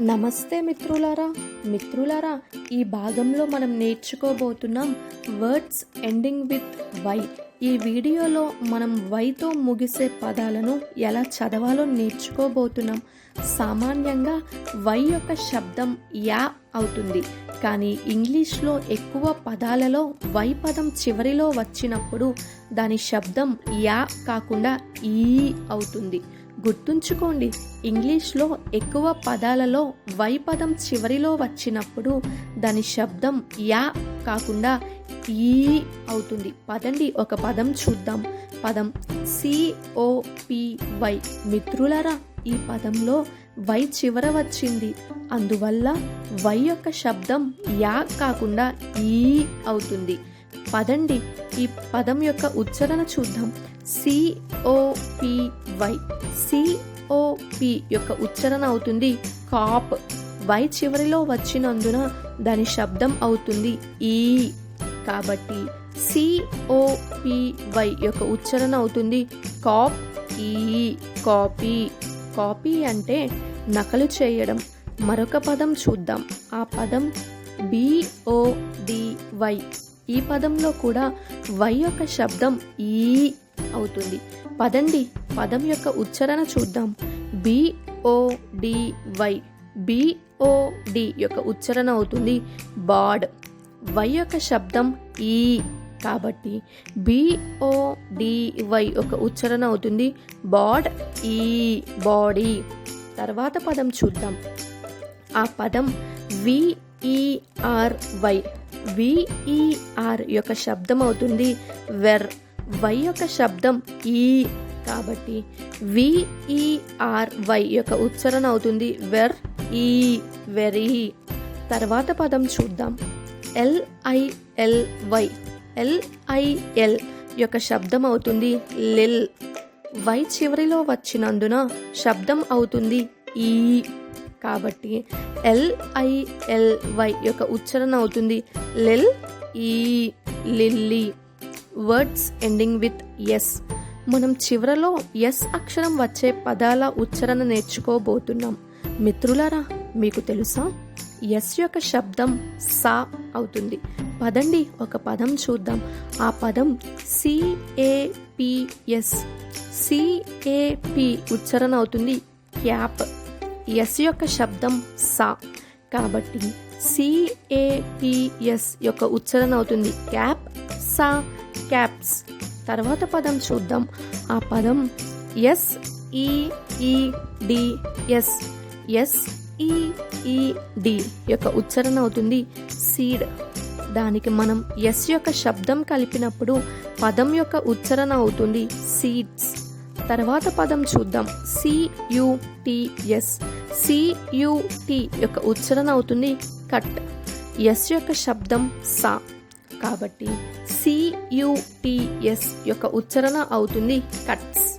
నమస్తే మిత్రులారా. మిత్రులారా ఈ భాగంలో మనం నేర్చుకోబోతున్నాం వర్డ్స్ ఎండింగ్ విత్ వై. ఈ వీడియోలో మనం వైతో ముగిసే పదాలను ఎలా చదవాలో నేర్చుకోబోతున్నాం. సామాన్యంగా వై యొక్క శబ్దం యా అవుతుంది. కానీ ఇంగ్లీష్లో ఎక్కువ పదాలలో వై పదం చివరిలో వచ్చినప్పుడు దాని శబ్దం యా కాకుండా ఈ అవుతుంది. గుర్తుంచుకోండి ఇంగ్లీష్లో ఎక్కువ పదాలలో వై పదం చివరిలో వచ్చినప్పుడు దాని శబ్దం యా కాకుండా ఈ అవుతుంది. పదండి ఒక పదం చూద్దాం. పదం సిఓపివై మిత్రులరా ఈ పదంలో వై చివర వచ్చింది. అందువల్ల వై యొక్క శబ్దం యా కాకుండా ఈ అవుతుంది. పదండి ఈ పదం యొక్క ఉచ్చారణ చూద్దాం. సిఓపివై సిఓపి యొక్క ఉచ్చారణ అవుతుంది కాప్. వై చివరిలో వచ్చినందున దాని శబ్దం అవుతుంది ఈ. కాబట్టి సిఓపివై యొక్క ఉచ్చారణ అవుతుంది కాప్ ఈ కాపీ. కాపీ అంటే నకలు చేయడం. మరొక పదం చూద్దాం. ఆ పదం బిఓడివై ఈ పదంలో కూడా వై యొక్క శబ్దం ఈ అవుతుంది. పదండి. పదం యొక్క ఉచ్చారణ చూద్దాం. బిఓడివై బిఓడి యొక్క ఉచ్చారణ అవుతుంది. బాడ్. వై యొక్క శబ్దం ఈ. కాబట్టి బిఓడివై ఒక ఉచ్చారణ అవుతుంది. బాడ్ ఈ బాడీ. తర్వాత పదం చూద్దాం. ఆ పదం విఈఆర్ వై. విఈఆర్ యొక్క శబ్దం అవుతుంది వెర్. వై యొక్క శబ్దం ఈ. కాబట్టి విఈఆర్ వై యొక్క ఉచ్చారణ అవుతుంది వెర్ ఈ వెరీ. తర్వాత పదం చూద్దాం. ఎల్ఐఎల్ వై ఎల్ఐఎల్ యొక్క శబ్దం అవుతుంది లిల్. వై చివరిలో వచ్చినందున శబ్దం అవుతుంది ఈ. కాబట్టి ఎల్ఐఎల్ వై యొక్క ఉచ్చారణ అవుతుంది లిల్ ఈ lily. Words ending with S. మనం చివరలో ఎస్ అక్షరం వచ్చే పదాల ఉచ్చారణ నేర్చుకోబోతున్నాం. మిత్రులారా మీకు తెలుసా? ఎస్ యొక్క శబ్దం సా అవుతుంది. పదండి ఒక పదం చూద్దాం. ఆ పదం సిఏపిఎస్ సిఏపి ఉచ్చారణ అవుతుంది క్యాప్. ఎస్ యొక్క శబ్దం సా. కాబట్టి సిఏపిఎస్ యొక్క ఉచ్చారణ అవుతుంది క్యాప్ సా క్యాప్స్. తర్వాత పదం చూద్దాం. ఆ పదం S E E D S S E E D యొక్క ఉచ్చారణ అవుతుంది సీడ్. దానికి మనం ఎస్ యొక్క శబ్దం కలిపినప్పుడు పదం యొక్క ఉచ్చారణ అవుతుంది సీడ్స్. తర్వాత పదం చూద్దాం. సియుటిఎస్ సియుటి యొక్క ఉచ్చారణ అవుతుంది కట్. ఎస్ యొక్క శబ్దం సా. కాబట్టి సియుటిఎస్ యొక్క ఉచ్చారణ అవుతుంది కట్స్.